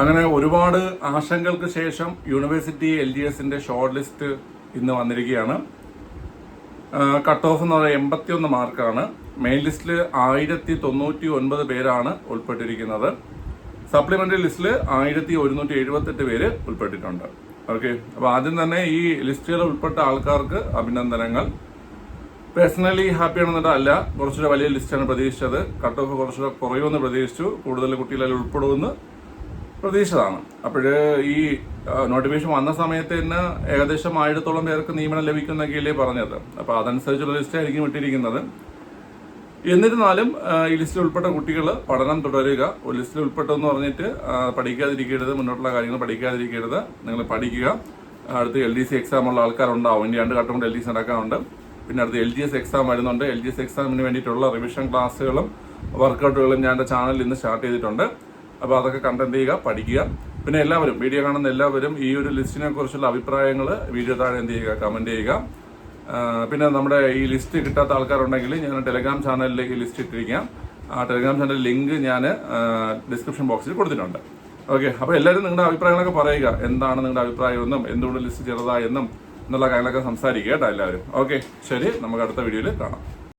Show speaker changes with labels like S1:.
S1: അങ്ങനെ ഒരുപാട് ആശങ്കകൾക്ക് ശേഷം യൂണിവേഴ്സിറ്റി എൽ ഡി എസിന്റെ ഷോർട്ട് ലിസ്റ്റ് ഇന്ന് വന്നിരിക്കുകയാണ്. കട്ട് ഓഫ് എന്ന് പറയുന്നത് എൺപത്തിയൊന്ന് മാർക്കാണ്. മെയിൻ ലിസ്റ്റിൽ ആയിരത്തി തൊണ്ണൂറ്റി ഒൻപത് പേരാണ് ഉൾപ്പെട്ടിരിക്കുന്നത്. സപ്ലിമെന്ററി ലിസ്റ്റിൽ ആയിരത്തി ഒരുന്നൂറ്റി എഴുപത്തെട്ട് പേര് ഉൾപ്പെട്ടിട്ടുണ്ട്. ഓക്കെ അപ്പോൾ ആദ്യം തന്നെ ഈ ലിസ്റ്റുകൾ ഉൾപ്പെട്ട ആൾക്കാർക്ക് അഭിനന്ദനങ്ങൾ. പേഴ്സണലി ഹാപ്പി ആണെന്നിട്ട് അല്ല കുറച്ചുകൂടെ വലിയ ലിസ്റ്റാണ് പ്രതീക്ഷിച്ചത്. കട്ട് ഓഫ് കുറച്ചുകൂടെ കുറയുമെന്ന് പ്രതീക്ഷിച്ചു. കൂടുതൽ കുട്ടികളിൽ ഉൾപ്പെടുമെന്ന് പ്രതീക്ഷിച്ചതാണ്. അപ്പോൾ ഈ നോട്ടിഫിക്കേഷൻ വന്ന സമയത്ത് തന്നെ ഏകദേശം ആയിരത്തോളം പേർക്ക് നിയമനം ലഭിക്കുന്നൊക്കെയല്ലേ പറഞ്ഞത്. അപ്പോൾ അതനുസരിച്ചുള്ള ലിസ്റ്റ് ആയിരിക്കും ഇട്ടിരിക്കുന്നത്. എന്നിരുന്നാലും ഈ ലിസ്റ്റിൽ ഉൾപ്പെട്ട കുട്ടികൾ പഠനം തുടരുക. ഒരു ലിസ്റ്റിൽ ഉൾപ്പെട്ടെന്ന് പറഞ്ഞിട്ട് പഠിക്കാതിരിക്കരുത് മുന്നോട്ടുള്ള കാര്യങ്ങൾ പഠിക്കാതിരിക്കരുത്. നിങ്ങൾ പഠിക്കുക. അടുത്ത് എൽ ഡി സി എക്സാം ഉള്ള ആൾക്കാരുണ്ടാവും. ഇനി രണ്ട് ഘട്ടം കൊണ്ട് എൽ ഡി സി നടക്കാനുണ്ട്. പിന്നെ അടുത്ത് എൽ ജി എസ് എക്സാം വരുന്നുണ്ട്. എൽ ജി എസ് എക്സാമിന് വേണ്ടിയിട്ടുള്ള റിവിഷൻ ക്ലാസ്സുകളും വർക്കൗട്ടുകളും ഞാൻ എന്റെ ചാനലിൽ ഇന്ന് സ്റ്റാർട്ട് ചെയ്തിട്ടുണ്ട്. അപ്പോൾ അതൊക്കെ കണ്ടന്റ് ചെയ്യുക പഠിക്കുക. പിന്നെ എല്ലാവരും വീഡിയോ കാണുന്ന എല്ലാവരും ഈ ഒരു ലിസ്റ്റിനെ കുറിച്ചുള്ള അഭിപ്രായങ്ങൾ വീഡിയോ താഴെ എന്ത് ചെയ്യുക കമന്റ് ചെയ്യുക. പിന്നെ നമ്മുടെ ഈ ലിസ്റ്റ് കിട്ടാത്ത ആൾക്കാരുണ്ടെങ്കിൽ ഞാൻ ടെലിഗ്രാം ചാനലിലേക്ക് ലിസ്റ്റ് ഇട്ടിരിക്കാം. ആ ടെലിഗ്രാം ചാനൽ ലിങ്ക് ഞാൻ ഡിസ്ക്രിപ്ഷൻ ബോക്സിൽ കൊടുത്തിട്ടുണ്ട്. ഓക്കെ അപ്പോൾ എല്ലാവരും നിങ്ങളുടെ അഭിപ്രായങ്ങളൊക്കെ പറയുക. എന്താണ് നിങ്ങളുടെ അഭിപ്രായം എന്നും എന്തുകൊണ്ട് ലിസ്റ്റ് ചെറുതായെന്നും എന്നുള്ള കാര്യങ്ങളൊക്കെ സംസാരിക്കുക കേട്ടോ എല്ലാവരും. ഓക്കെ ശരി നമുക്ക് അടുത്ത വീഡിയോയിൽ കാണാം.